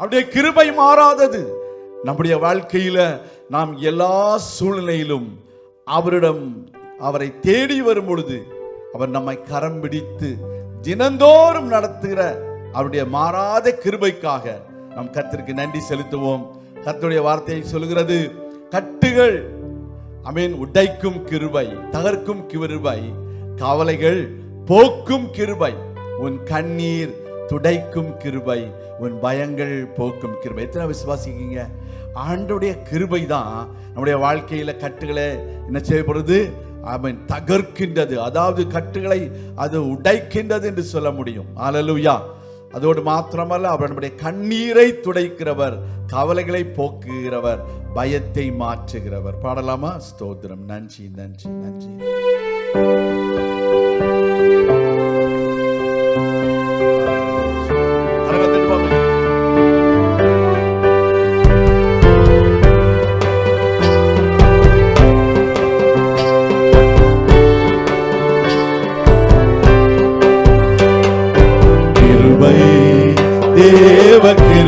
அவருடைய கிருபை மாறாதது. நம்முடைய வாழ்க்கையில நாம் எல்லா சூழ்நிலையிலும் அவரிடம் அவரை தேடி வரும் பொழுது அவர் நம்மை கரம் பிடித்து தினந்தோறும் நடத்துகிற அவருடைய மாறாத கிருபைக்காக நம் கத்திற்கு நன்றி செலுத்துவோம். கத்துடைய வார்த்தையை சொல்கிறது கட்டுகள் அமீன் உடைக்கும் கிருபை தகர்க்கும் கிருபை கவலைகள் போக்கும் கிருபை உன் கண்ணீர் துடைக்கும் கிருபை உன் பயங்கள் போக்கும் கிருபை. எத்தனை விசுவாசிக்கீங்க ஆண்டுடைய கிருபை தான் நம்முடைய வாழ்க்கையில கட்டுகளை என்ன செய்யப்படுது? அவன் தகர்க்கின்றது. அதாவது கட்டுகளை அது உடைக்கின்றது என்று சொல்ல முடியும். அலலுயா அதோடு மாத்திரமல்ல அவர் நம்முடைய கண்ணீரை துடைக்கிறவர் கவலைகளை போக்குகிறவர் பயத்தை மாற்றுகிறவர். பாடலாமா? ஸ்தோத்திரம். நன்றி நன்றி நன்றி.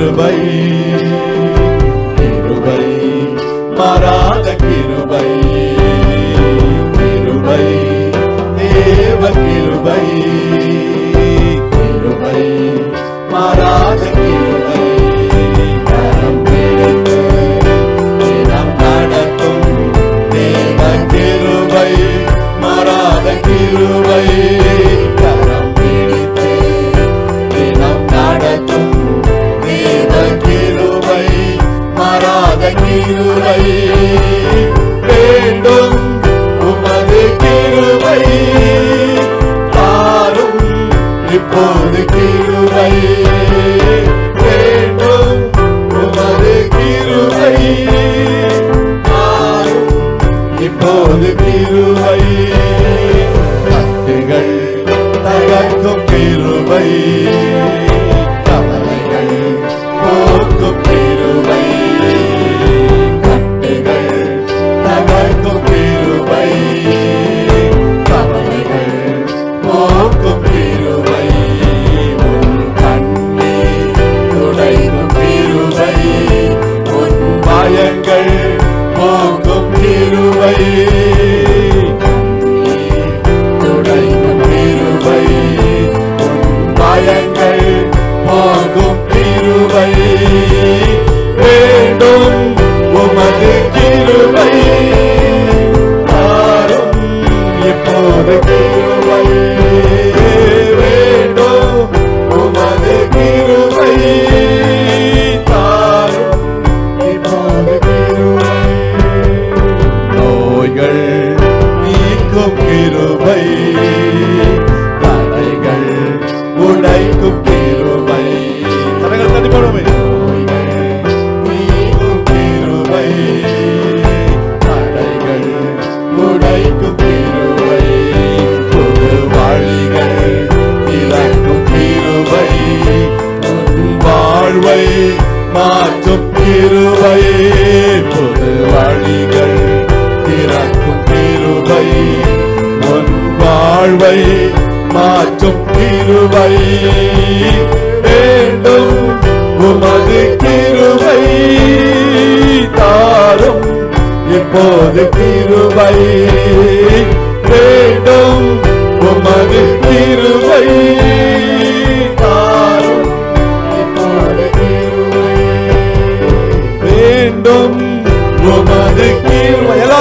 கிருபை கிருபை மாறாத மாறாத கிருபை. வேண்டும் உமது கிருபை. தாரும் இப்போது கிருபை. வேண்டும் உமது கிருபை. தாரும் இப்போது கிருபை. கட்டுகள் தகர்க்கும் கிருபை. கிருபை கிருபை வாழ்வை மாற்றும் கிருபை புது வழிகள் திறக்கும் கிருபை. உன் வாழ்வை மாற்றும் கிருபை வேண்டும் உமது கிருவை தாரும் இப்போது கிருவை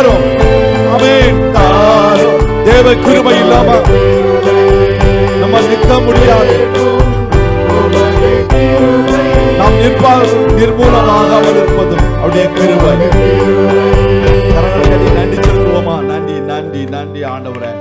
தாரோ எல்லாரும் ஆமென் தேவ கிருபை இல்லாம நம்ம நிற்க முடியாது. நாம் நிற்பால் நிர்மூலமாகாமல் இருப்பதும் அவருடைய கிருபை. கரங்களை நன்றி சொல்லுவோமா நன்றி நன்றி நன்றி ஆண்டவரே.